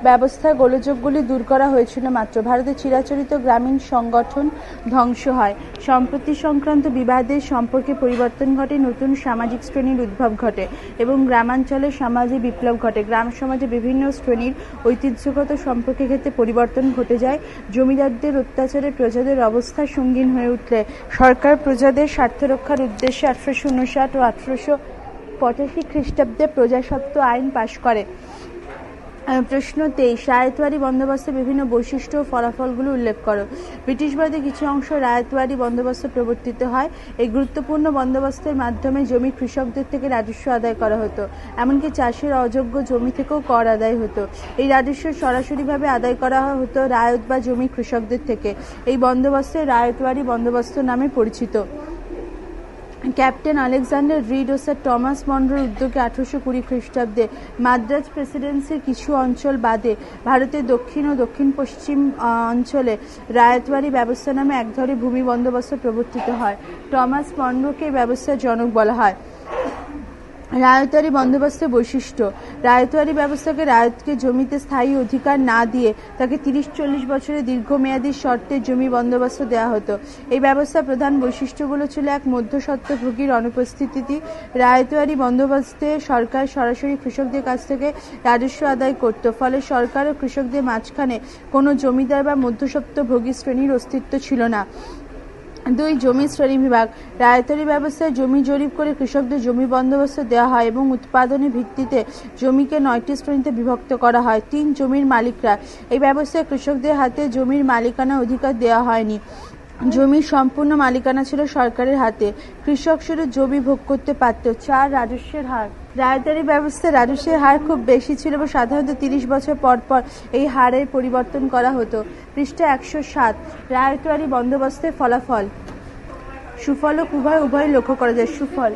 ব্যবস্থা গোলযোগগুলি দূর করা হয়েছিল মাত্র। ভারতের চিরাচরিত গ্রামীণ সংগঠন ধ্বংস হয়। সম্প্রতি সংক্রান্ত বিবাদের সম্পর্কে পরিবর্তন ঘটে, নতুন সামাজিক শ্রেণির উদ্ভব ঘটে এবং গ্রামাঞ্চলে সমাজে বিপ্লব ঘটে। গ্রাম সমাজে বিভিন্ন শ্রেণির ঐতিহ্যগত সম্পর্কের ক্ষেত্রে পরিবর্তন ঘটে যায়। জমিদারদের অত্যাচারে প্রজাদের অবস্থা সঙ্গীন হয়ে উঠলে সরকার প্রজাদের স্বার্থ রক্ষার উদ্দেশ্যে আঠারোশো উনষাট ও আঠারোশো পঁচাশি খ্রিস্টাব্দে প্রজাসত্ব আইন পাশ করে। প্রশ্ন তেইশ, রায়তওয়ারি বন্দোবস্তের বিভিন্ন বৈশিষ্ট্য ও ফলাফলগুলো উল্লেখ করো। ব্রিটিশ ব্রিটিশবাদী কিছু অংশ রায়তওয়ারি বন্দোবস্ত প্রবর্তিত হয়। এই গুরুত্বপূর্ণ বন্দোবস্তের মাধ্যমে জমি কৃষকদের থেকে রাজস্ব আদায় করা হতো। এমনকি চাষের অযোগ্য জমি থেকেও কর আদায় হতো। এই রাজস্ব সরাসরিভাবে আদায় করা হতো রায়ত বা জমি কৃষকদের থেকে। এই বন্দোবস্তে রায়তওয়ারি বন্দোবস্ত নামে পরিচিত। ক্যাপ্টেন আলেকজান্ডার রিড ও স্যার টমাস মন্ডোর উদ্যোগে আঠারোশো কুড়ি খ্রিস্টাব্দে মাদ্রাজ প্রেসিডেন্সির কিছু অঞ্চল বাদে ভারতের দক্ষিণ ও দক্ষিণ পশ্চিম অঞ্চলে রায়তওয়ারি ব্যবস্থা নামে এক ধরনের ভূমি বন্দোবস্ত প্রবর্তিত হয়। টমাস মন্ডোকে ব্যবস্থা জনক বলা হয়। রায়তওয়ারি বন্দোবস্তের বৈশিষ্ট্য। রায়তওয়ারি ব্যবস্থাকে রায়তকে জমিতে স্থায়ী অধিকার না দিয়ে তাকে তিরিশ চল্লিশ বছরের দীর্ঘমেয়াদী শর্তে জমি বন্দোবস্ত দেওয়া হতো। এই ব্যবস্থার প্রধান বৈশিষ্ট্যগুলো ছিল এক মধ্যস্বত্বভোগীর অনুপস্থিতি রায়তওয়ারি বন্দোবস্তে সরকার সরাসরি কৃষকদের কাছ থেকে রাজস্ব আদায় করত, ফলে সরকার ও কৃষকদের মাঝখানে কোনো জমিদার বা মধ্যস্বত্বভোগী শ্রেণির অস্তিত্ব ছিল না। দুই জমি শ্রেণি বিভাগ। রায়তরি ব্যবস্থায় জমি জরিপ করে কৃষকদের জমি বন্দোবস্ত দেওয়া হয় এবং উৎপাদনের ভিত্তিতে জমিকে নয়টি শ্রেণীতে বিভক্ত করা হয়। তিন জমির মালিকরা। এই ব্যবস্থায় কৃষকদের হাতে জমির মালিকানা অধিকার দেওয়া হয়নি। জমির সম্পূর্ণ মালিকানা ছিল সরকারের হাতে। কৃষক শুধু জমি ভোগ করতে পারত। চার রাজস্বের হার। রায়তারি ব্যবস্থা রাজস্বের হার খুব বেশি ছিল এবং সাধারণত তিরিশ বছর পর পর এই হারের পরিবর্তন করা হতো। পৃষ্ঠা একশো সাত রায়তোয়ারি বন্দোবস্তের ফলাফল। সুফল ও কুভয় উভয় লক্ষ্য করা যায়। সুফল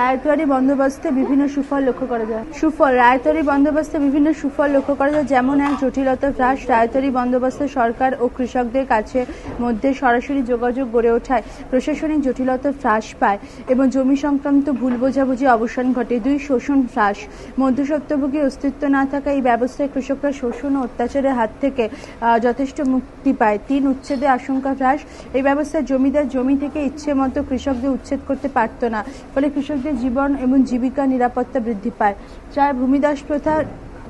রায়তওয়ারি বন্দোবস্তে বিভিন্ন সুফল লক্ষ্য করা যায়। সুফল, রায়তওয়ারি বন্দোবস্তে বিভিন্ন সুফল লক্ষ্য করা যায়, যেমন এক জটিলতা হ্রাস রায়তওয়ারি বন্দোবস্তে সরকার ও কৃষকদের কাছে মধ্যে সরাসরি যোগাযোগ গড়ে ওঠায়, প্রশাসনিক জটিলতা হ্রাস পায় এবং জমি সংক্রান্ত ভুল বোঝাবুঝি অবসান ঘটে। দুই, শোষণ হ্রাস। মধ্যসত্ত্বভোগী অস্তিত্ব না থাকা এই ব্যবস্থায় কৃষকরা শোষণ ও অত্যাচারের হাত থেকে যথেষ্ট মুক্তি পায়। তিন উচ্ছেদের আশঙ্কা হ্রাস। এই ব্যবস্থায় জমিদার জমি থেকে ইচ্ছে মতো কৃষকদের উচ্ছেদ করতে পারত না। ফলে কৃষকদের জীবন এবং জীবিকা নিরাপত্তা বৃদ্ধি পায়। চার ভূমিদাস প্রথার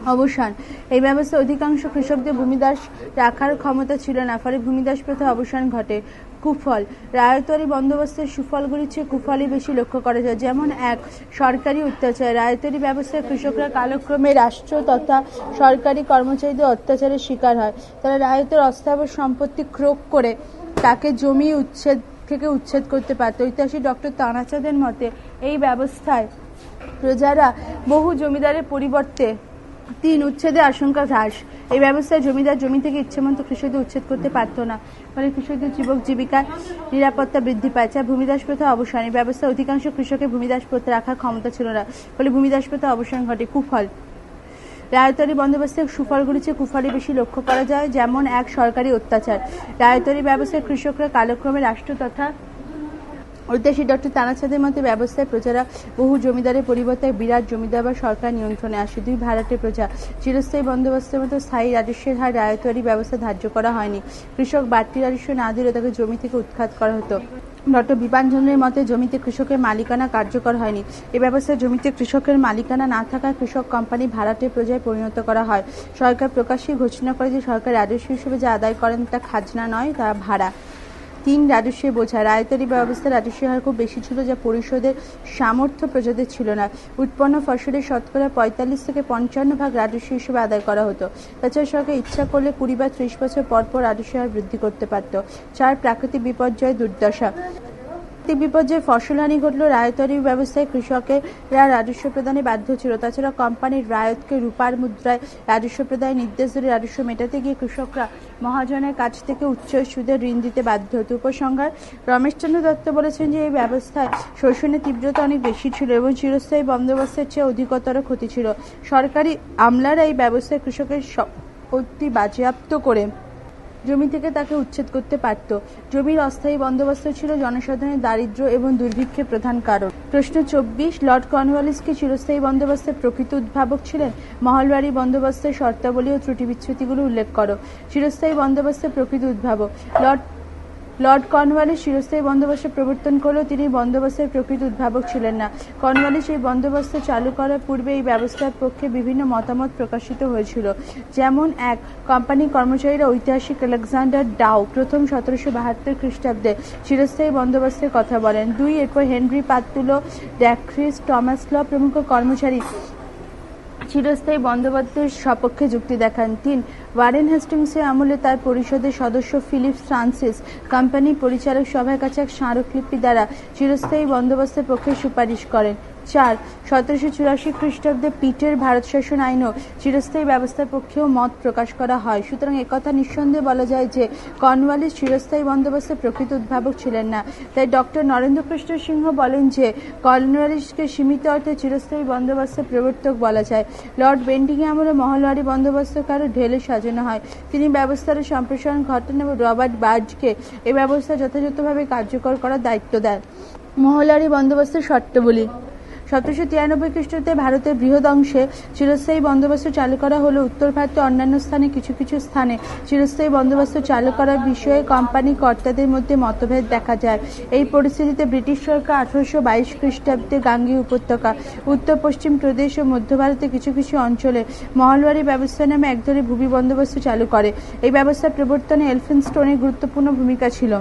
অবসান। এই ব্যবস্থা অধিকাংশ কৃষকদের ভূমিদাস রাখার ক্ষমতা ছিল না, ফলে ভূমিদাস প্রথা অবসান ঘটে। কুফল। রায়তরি বন্দোবস্তের সুফলগুলির চেয়ে কুফলই বেশি লক্ষ্য করা যায়। যেমন এক, সরকারি অত্যাচার। রায়তরি ব্যবস্থায় কৃষকরা কালক্রমে রাষ্ট্র তথা সরকারি কর্মচারীদের অত্যাচারের শিকার হয়। তারা রায়তের অস্থাবর সম্পত্তি ক্রোক করে তাকে জমি উচ্ছেদ থেকে উচ্ছেদ করতে পারত। ঐতিহাসিক ডক্টর তানাচাঁদের মতে, এই ব্যবস্থায় প্রজারা বহু জমিদারের পরিবর্তে তিন উচ্ছেদের আশঙ্কা হ্রাস। এই ব্যবস্থায় জমিদার জমি থেকে ইচ্ছেমতো কৃষকদের উচ্ছেদ করতে পারত না। ফলে কৃষকদের যুবক জীবিকার নিরাপত্তা বৃদ্ধি পায়। চায় ভূমিদাস প্রথা অবসান। এই ব্যবস্থায় অধিকাংশ কৃষকের ভূমিদাস প্রথা রাখার ক্ষমতা ছিল না। ফলে ভূমিদাস প্রথা অবসান ঘটে কুফল। রায়তরি বন্দোবস্তের সুফল গুলিছে কুফারি বেশি লক্ষ্য করা যায়, যেমন এক সরকারি অত্যাচার। রায়তারি ব্যবস্থায় কৃষকরা কালক্রমে রাষ্ট্র তথা ঐতিহাসিক ডক্টর তানাছাদের মতে ব্যবস্থায় প্রজারা বহু জমিদারের পরিবর্তে বিরাট জমিদার বা সরকার নিয়ন্ত্রণে আসে। দুই ভাড়াটে প্রজা চিরস্থায়ী বন্দোবস্তের মতো স্থায়ী রাজস্বের হার রায়তোয়ারি ব্যবস্থা ধার্য করা হয়নি। কৃষক বাড়তি রাজস্ব না দিলে তাকে জমি থেকে উৎখাত করা হতো। ডক্টর বিপানচন্দ্রের মতে জমিতে কৃষকের মালিকানা কার্যকর হয়নি। এ ব্যবস্থায় জমিতে কৃষকের মালিকানা না থাকায় কৃষক কোম্পানি ভাড়াটে প্রজায় পরিণত করা হয়। সরকার প্রকাশ্যে ঘোষণা করে যে সরকার রাজস্ব হিসেবে যা আদায় করেন তা খাজনা নয়, তা ভাড়া। তিন রাজস্বের বোঝা। রায়তারি ব্যবস্থা রাজস্বের হার খুব বেশি ছিল যা পরিষদের সামর্থ্য প্রজাদের ছিল না। উৎপন্ন ফসলের শতকরা পঁয়তাল্লিশ থেকে পঞ্চান্ন ভাগ রাজস্ব হিসেবে আদায় করা হতো। তাছাড়া সরকার ইচ্ছা করলে কুড়ি বা ত্রিশ বছর পরপর পর রাজস্ব হার বৃদ্ধি করতে পারত। চার প্রাকৃতিক বিপর্যয় দুর্দশা। প্রাকৃতিক বিপর্যয়ে ফসলহানি ঘটল রায়তরি ব্যবস্থায় কৃষকেরা রাজস্ব প্রদানে বাধ্য ছিল। তাছাড়া কোম্পানির রায়তকে রূপার মুদ্রায় রাজস্ব প্রদানের নির্দেশ ধরে রাজস্ব মেটাতে গিয়ে কৃষকরা মহাজনের কাছ থেকে উচ্চ সুদে ঋণ দিতে বাধ্য হতো। উপসংহার, রমেশচন্দ্র দত্ত বলেছেন যে এই ব্যবস্থায় শোষণের তীব্রতা অনেক বেশি ছিল এবং চিরস্থায়ী বন্দোবস্তের চেয়ে অধিকতর ক্ষতি ছিল। সরকারি আমলারা এই ব্যবস্থায় কৃষকের সম্পত্তি বাজেয়াপ্ত করে জমি থেকে তাকে উচ্ছেদ করতে পারত। জমির অস্থায়ী বন্দোবস্ত ছিল জনসাধারণের দারিদ্র এবং দুর্ভিক্ষের প্রধান কারণ। প্রশ্ন চব্বিশ, লর্ড কর্নওয়ালিস কি চিরস্থায়ী বন্দোবস্তের প্রকৃত উদ্ভাবক ছিলেন? মহলবাড়ি বন্দোবস্তের শর্তাবলী ও ত্রুটি বিচ্ছুতিগুলো উল্লেখ করো। চিরস্থায়ী বন্দোবস্তের প্রকৃত উদ্ভাবক। লর্ড লর্ড কর্নওয়ালিস চিরস্থায়ী বন্দোবস্ত প্রবর্তন করলেও তিনি বন্দোবস্তের প্রকৃত উদ্ভাবক ছিলেন না। কর্নওয়ালিস এই বন্দোবস্ত চালু করার পূর্বে এই ব্যবস্থার পক্ষে বিভিন্ন মতামত প্রকাশিত হয়েছিল। যেমন এক, কোম্পানি কর্মচারীরা ঐতিহাসিক আলেকজান্ডার ডাও প্রথম সতেরোশো বাহাত্তর খ্রিস্টাব্দে চিরস্থায়ী বন্দোবস্তের কথা বলেন। দুই, এরপর হেনরি পাত্তুলো ড্যাক্রিস, টমাস ল প্রমুখ কর্মচারী চিরস্থায়ী বন্দোবস্তের সপক্ষে যুক্তি দেখান তিন। ওয়ারেন হেস্টিংসের আমলে তার পরিষদের সদস্য ফিলিপ ফ্রান্সিস কোম্পানি পরিচালক সভায় কাছে এক স্মারকলিপি দ্বারা চিরস্থায়ী বন্দোবস্তের পক্ষে সুপারিশ করেন। চার, সতেরোশো চুরাশি খ্রিস্টাব্দে পিটের ভারত শাসন আইনও চিরস্থায়ী ব্যবস্থার পক্ষেও মত প্রকাশ করা হয়। সুতরাং একথা নিঃসন্দেহে বলা যায় যে, কর্নওয়ালিস চিরস্থায়ী বন্দোবস্তের প্রকৃত উদ্ভাবক ছিলেন না। তাই ডক্টর নরেন্দ্র কৃষ্ণ সিংহ বলেন যে, কর্নওয়ালিসকে সীমিত অর্থে চিরস্থায়ী বন্দোবস্তের প্রবর্তক বলা যায়। লর্ড বেন্টিং আমলে মহলওয়ারি বন্দোবস্ত কারও ঢেলে সাজানো হয়। তিনি ব্যবস্থার সম্প্রসারণ ঘটান এবং রবার্ট বার্জকে এ ব্যবস্থা যথাযথভাবে কার্যকর করার দায়িত্ব দেন। মহলারি বন্দোবস্তের শর্তাবলী সতেরোশো তিরানব্বই খ্রিস্টাব্দে ভারতের বৃহৎ অংশে চিরস্থায়ী বন্দোবস্ত চালু করা হলো। উত্তর ভারতের অন্যান্য স্থানে কিছু কিছু স্থানে চিরস্থায়ী বন্দোবস্ত চালু করার বিষয়ে কোম্পানি কর্তাদের মধ্যে মতভেদ দেখা যায়। এই পরিস্থিতিতে ব্রিটিশ সরকার আঠারোশো বাইশ খ্রিস্টাব্দে গাঙ্গী উপত্যকা, উত্তর, পশ্চিম প্রদেশ ও মধ্য ভারতের কিছু কিছু অঞ্চলে মহলবাড়ি ব্যবস্থা নামে এক ধরনের ভূমি বন্দোবস্ত চালু করে। এই ব্যবস্থা প্রবর্তনে এলফিনস্টোনের গুরুত্বপূর্ণ ভূমিকা ছিল।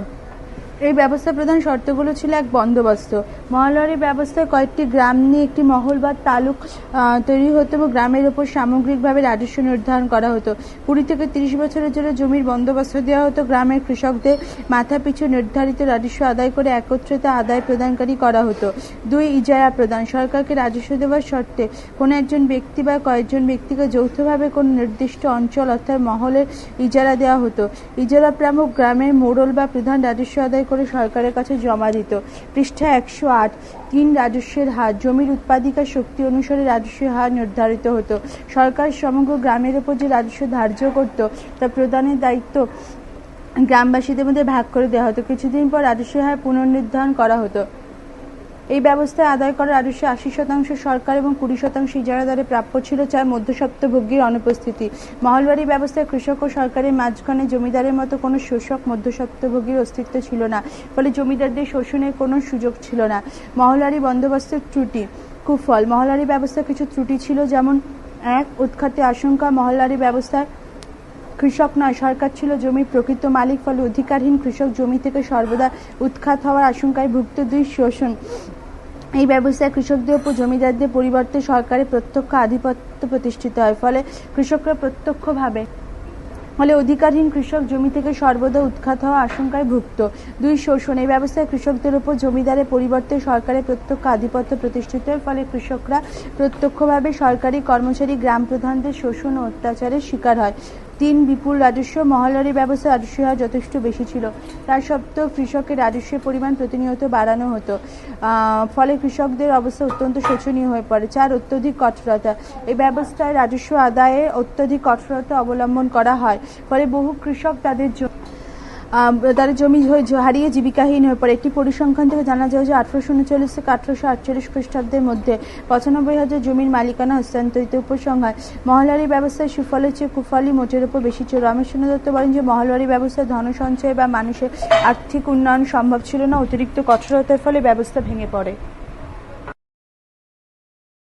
এই ব্যবস্থা প্রধান শর্তগুলো ছিল এক বন্দোবস্ত। মহলবাড়ি ব্যবস্থায় কয়েকটি গ্রাম নিয়ে একটি মহল বা তালুক তৈরি হতো এবং গ্রামের ওপর সামগ্রিকভাবে রাজস্ব নির্ধারণ করা হতো। কুড়ি থেকে তিরিশ বছরের জন্য জমির বন্দোবস্ত দেওয়া হতো। গ্রামের কৃষকদের মাথা পিছু নির্ধারিত রাজস্ব আদায় করে একত্রিত আদায় প্রদানকারী করা হতো। দুই ইজারা প্রদান, সরকারকে রাজস্ব দেওয়ার শর্তে কোনো একজন ব্যক্তি বা কয়েকজন ব্যক্তিকে যৌথভাবে কোনো নির্দিষ্ট অঞ্চল অর্থাৎ মহলের ইজারা দেওয়া হতো। ইজারা প্রামক গ্রামের মোড়ল বা প্রধান রাজস্ব আদায় করে সরকারের কাছে জমা দিত। পৃষ্ঠা একশো আট, তিন রাজস্বের হার, জমির উৎপাদিকা শক্তি অনুসারে রাজস্বের হার নির্ধারিত হতো। সরকার সমগ্র গ্রামের ওপর যে রাজস্ব ধার্য করত তা প্রদানের দায়িত্ব গ্রামবাসীদের মধ্যে ভাগ করে দেওয়া হতো। কিছুদিন পর রাজস্ব হার পুনর্নির্ধারণ করা হতো। এই ব্যবস্থায় আদায় করা রাজস্ব আশি শতাংশ সরকার এবং কুড়ি শতাংশ ইজারাদারে প্রাপ্য ছিল চার মধ্যস্বত্বভোগীর অনুপস্থিতি। মহলবাড়ি ব্যবস্থায় কৃষক ও সরকারের মাঝখানে জমিদারের মতো কোনো শোষক মধ্যস্বত্বভোগীর অস্তিত্ব ছিল না, ফলে জমিদারদের শোষণের কোনো সুযোগ ছিল না। মহলবাড়ি বন্দোবস্তের ত্রুটি কুফল। মহলারি ব্যবস্থার কিছু ত্রুটি ছিল, যেমন, এক, উৎখাতে আশঙ্কা মহলারি ব্যবস্থায় কৃষক নয়, সরকার ছিল জমির প্রকৃত মালিক, ফলে অধিকারহীন কৃষক জমি থেকে সর্বদা উৎখাত হওয়ার আশঙ্কায় ভুক্ত দুই শোষণ। এই ব্যবস্থায় কৃষকদের উপর, জমিদারদের পরিবর্তে সরকারের প্রত্যক্ষ আধিপত্য প্রতিষ্ঠিত হয়। ফলে কৃষকরা প্রত্যক্ষভাবে, ফলে অধিকারহীন কৃষক জমি থেকে সর্বদা উৎখাত হওয়া আশঙ্কায় ভুক্ত। দুই শোষণ, এই ব্যবস্থায় কৃষকদের উপর জমিদারের পরিবর্তে সরকারের প্রত্যক্ষ আধিপত্য প্রতিষ্ঠিত হয়, ফলে কৃষকরা প্রত্যক্ষভাবে সরকারি কর্মচারী গ্রাম প্রধানদের শোষণ ও অত্যাচারের শিকার হয়। তিন বিপুল রাজস্ব মহলারি ব্যবস্থা রাজস্ব হওয়া যথেষ্ট বেশি ছিল। তার সত্ত্বেও কৃষকের রাজস্বের পরিমাণ প্রতিনিয়ত বাড়ানো হতো। ফলে কৃষকদের অবস্থা অত্যন্ত শোচনীয় হয়ে পড়ে চার অত্যধিক কঠোরতা। এই ব্যবস্থায় রাজস্ব আদায়ে অত্যধিক কঠোরতা অবলম্বন করা হয়। ফলে বহু কৃষক তাদের তারা জমি হারিয়ে জীবিকাহীন হয়ে পড়ে। একটি পরিসংখ্যান থেকে জানা যায় যে আঠারোশো উনচল্লিশ থেকে আঠারোশো আটচল্লিশ খ্রিস্টাব্দের মধ্যে পঁচানব্বই হাজার জমির মালিকানা হস্তান্তরিত উপসংহার। মহলবাড়ি ব্যবস্থায় সুফলের চেয়ে কুফলই মোটের উপর বেশি ছিল। রমেশ চন্দ্র দত্ত বলেন যে মহলবাড়ি ব্যবস্থায় ধন সঞ্চয় বা মানুষের আর্থিক উন্নয়ন সম্ভব ছিল না। অতিরিক্ত কঠোরতার ফলে ব্যবস্থা ভেঙে পড়ে।